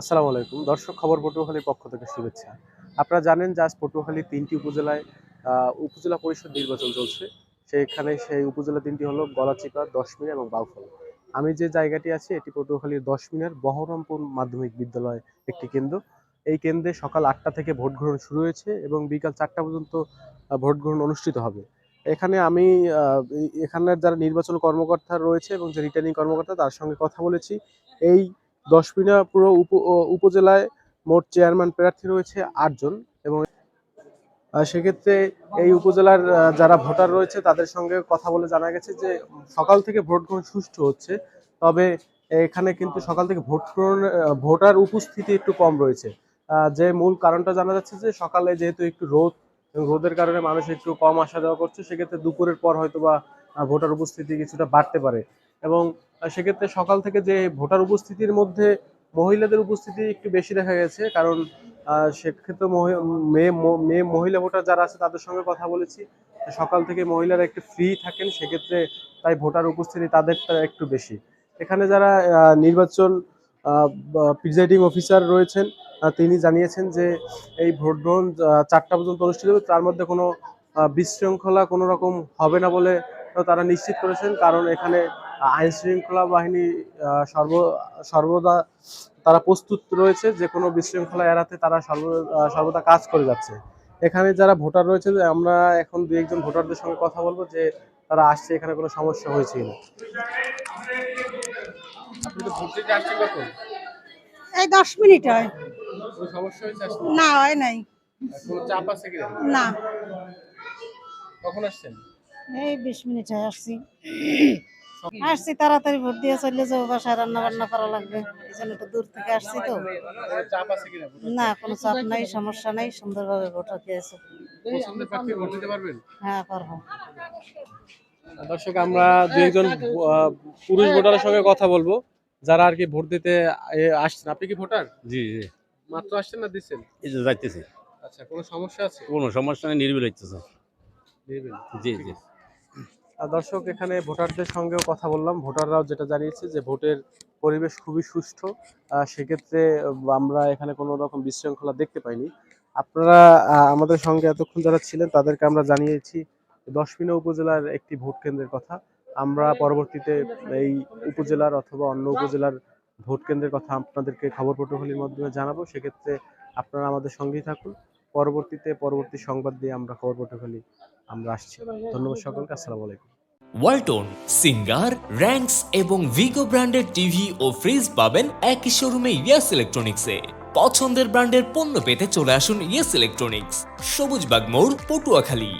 আসসালামু আলাইকুম। দর্শক, খবর পটুয়াখালীর পক্ষ থেকে শুভেচ্ছা। আপনারা জানেন যে আজ পটুয়াখালীর তিনটি উপজেলায় উপজেলা পরিষদ নির্বাচন চলছে। সেখানে সেই উপজেলা তিনটি হলো গলাচিপা, দশমিনা এবং বাউফল। আমি যে জায়গাটি আছি, এটি পটুয়াখালীর দশমিনার বহরমপুর মাধ্যমিক বিদ্যালয় একটি কেন্দ্র। এই কেন্দ্রে সকাল আটটা থেকে ভোট গ্রহণ শুরু হয়েছে এবং বিকাল চারটা পর্যন্ত ভোট গ্রহণ অনুষ্ঠিত হবে। এখানে আমি এখানের যারা নির্বাচন কর্মকর্তা রয়েছে এবং যে রিটার্নিং কর্মকর্তা, তার সঙ্গে কথা বলেছি। এই দশমিনা পুরো উপ উপজেলায় মোট চেয়ারম্যান প্রার্থী রয়েছে আটজন এবং সেক্ষেত্রে এই উপজেলার যারা ভোটার রয়েছে তাদের সঙ্গে কথা বলে জানা গেছে যে সকাল থেকে ভোট গ্রহণ সুষ্ঠু হচ্ছে, তবে এখানে কিন্তু সকাল থেকে ভোট গ্রহণ ভোটার উপস্থিতি একটু কম রয়েছে। যে মূল কারণটা জানা যাচ্ছে যে সকালে যেহেতু একটু রোদ রোদের কারণে মানুষ একটু কম আসা যাওয়া করছে, সেক্ষেত্রে দুপুরের পর হয়তো বা ভোটার উপস্থিতি কিছুটা বাড়তে পারে। এবং সেক্ষেত্রে সকাল থেকে যে ভোটার উপস্থিতির মধ্যে মহিলাদের উপস্থিতি একটু বেশি দেখা গেছে, কারণ সেক্ষেত্রে মেয়ে মেয়ে মহিলা ভোটার যারা আছে তাদের সঙ্গে কথা বলেছি। সকাল থেকে মহিলারা একটু ফ্রি থাকেন, সেক্ষেত্রে তাই ভোটার উপস্থিতি তাদেরটা একটু বেশি। এখানে যারা নির্বাচন প্রিজাইডিং অফিসার রয়েছেন তিনি জানিয়েছেন যে এই ভোট গ্রহণ চারটা পর্যন্ত অনুষ্ঠিত হবে, তার মধ্যে কোনো বিশৃঙ্খলা কোনো রকম হবে না বলে তারা নিশ্চিত করেছেন, কারণ এখানে আইন শৃঙ্খলা বাহিনী সর্ব সর্বদা তারা প্রস্তুত রয়েছে যে কোনো বিশৃঙ্খলা এড়াতে তারা সর্ব সর্বদা কাজ করে যাচ্ছে। এখানে যারা ভোটার রয়েছে আমরা এখন দু একজন ভোটারদের সঙ্গে কথা বলব যে তারা আসছে এখানে কোনো সমস্যা হয়েছে এই দশ মিনিট হয়। সমস্যা হয়েছে না হয় নাই। কোনো চাপ আছে কিনা? না। কখন আসছেন? এই বিশ মিনিট হয় আসছি। আসছি তাড়াতাড়ি ভোট দিয়ে চলে যাব বাসায় রান্না বান্না করা লাগবে। এই জন্য একটু দূর থেকে আসছি তো। কোনো চাপ আছে কিনা না কোনো চাপ নাই সমস্যা নাই সুন্দরভাবে ভোট হ্যাঁ পারব। দর্শক আমরা দু একজন আহ, পুরুষ ভোটারের সঙ্গে কথা বলব। যারা আর কি ভোট দিতে আসছেন। আপনি কি ভোটার? জি জি। মাত্র আসছেন না দিচ্ছেন? এই যে যাইতেছি। আচ্ছা কোনো সমস্যা আছে? কোনো সমস্যা নেই নির্বিল হইতেছে। দিবেন জি জি। দর্শক, এখানে ভোটারদের সঙ্গেও কথা বললাম। ভোটাররাও যেটা জানিয়েছে যে ভোটের পরিবেশ খুবই সুষ্ঠু। সেক্ষেত্রে আমরা এখানে কোনো রকম বিশৃঙ্খলা দেখতে পাইনি। আপনারা আমাদের সঙ্গে এতক্ষণ যারা ছিলেন, তাদেরকে আমরা জানিয়েছি দশমিনা উপজেলার একটি ভোট কেন্দ্রের কথা। আমরা পরবর্তীতে এই উপজেলার অথবা অন্য উপজেলার ভোট কেন্দ্রের কথা আপনাদেরকে খবর পটুখালির মাধ্যমে জানাব। সেক্ষেত্রে আপনারা আমাদের সঙ্গেই থাকুন। পরবর্তীতে পরবর্তী সংবাদ দিয়ে আমরা খবর পটুখালি আমরা আসছি। ধন্যবাদ সকলকে। আসসালামু আলাইকুম। ওয়ালটন, সিঙ্গার, র্যাঙ্কস এবং ভিগো ব্র্যান্ডের টিভি ও ফ্রিজ পাবেন একই শোরুমে ইয়াস ইলেকট্রনিক্সে। পছন্দের ব্র্যান্ডের পণ্য পেতে চলে আসুন ইয়াস ইলেকট্রনিক্স। সবুজবাগ মোড় পটুয়াখালী।